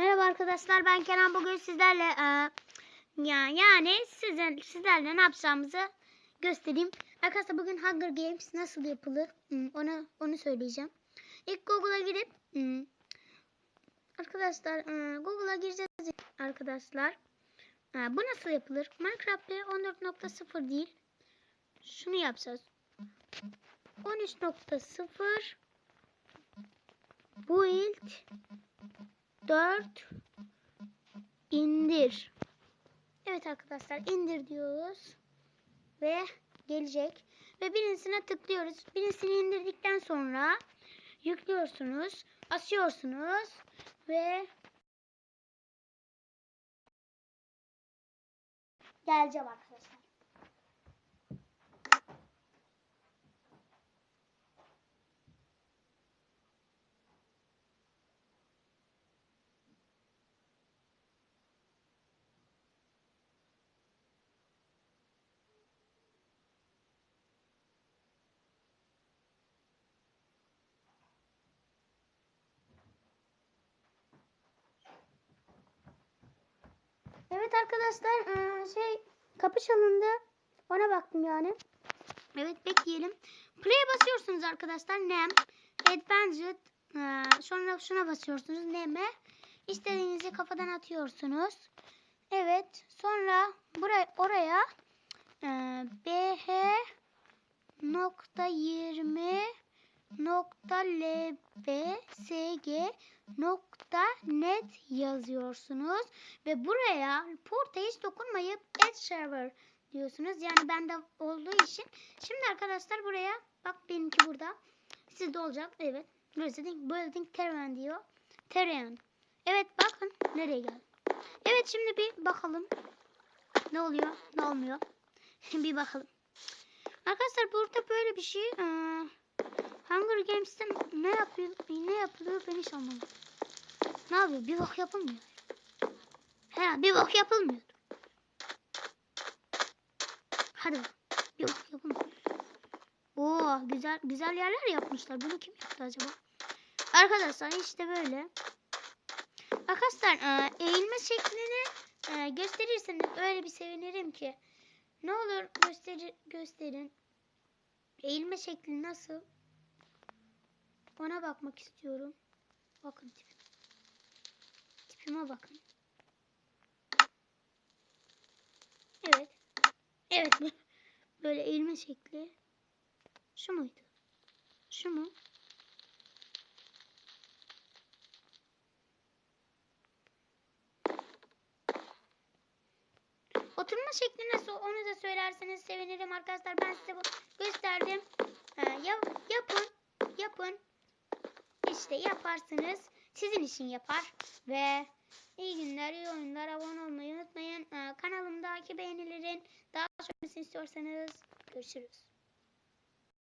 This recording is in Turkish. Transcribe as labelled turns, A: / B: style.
A: Merhaba arkadaşlar ben Kenan bugün sizlerle e, ya yani sizin sizlerle ne yapacağımızı göstereyim. Arkadaşlar bugün Hunger Games nasıl yapılır hmm, onu onu söyleyeceğim. İlk Google'a girip hmm, arkadaşlar e, Google'a gireceğiz arkadaşlar. E, bu nasıl yapılır? Minecraft 14.0 değil. Şunu yapacağız. 13.0 build 4 indir. Evet arkadaşlar indir diyoruz. Ve gelecek. Ve birincisine tıklıyoruz. Birincisini indirdikten sonra yüklüyorsunuz. Asıyorsunuz. Ve geleceğim arkadaşlar. Evet arkadaşlar eee, şey kapı çalındı. Ona baktım yani. Evet bekleyelim. Play'e basıyorsunuz arkadaşlar. Nem. Advanced. eee, sonra şuna basıyorsunuz. Neme. İstediğinizi kafadan atıyorsunuz. Evet. Sonra buraya oraya eee, BH nokta 20 nokta lbsg nokta net yazıyorsunuz ve buraya porta hiç dokunmayıp add server diyorsunuz. Yani bende olduğu için. Şimdi arkadaşlar buraya bak benimki burada. Sizde olacak. Evet. Resident Building Terrain diyor. Terrain. Evet bakın nereye geldi. Evet şimdi bir bakalım. Ne oluyor? Ne olmuyor? bir bakalım. Arkadaşlar burada böyle bir şey. Ee, Hunger Games'te ne yapıyor, ne yapılıyor ben hiç anlamadım. Ne yapıyor? Bir bak yapılmıyor. He, bir bak yapılmıyor. Hadi. Bir bak yapılmıyor. Oo, güzel güzel yerler yapmışlar. Bunu kim yaptı acaba? Arkadaşlar işte böyle. Arkadaşlar e, eğilme şeklini e, gösterirseniz öyle bir sevinirim ki. Ne olur gösteri, gösterin. Eğilme şekli nasıl? Ona bakmak istiyorum. Bakın tipime. Tipime bakın. Evet. Evet. Böyle eğilme şekli. Şu muydu? Şu mu? Oturma şekli nasıl onu da söylerseniz sevinirim arkadaşlar. Ben size bu gösterdim. Ee, yap, yapın. Yapın. İşte yaparsınız. Sizin için yapar. Ve iyi günler, iyi oyunlar. Abone olmayı unutmayın. Ee, kanalımdaki beğenilerin daha sonrasını istiyorsanız görüşürüz.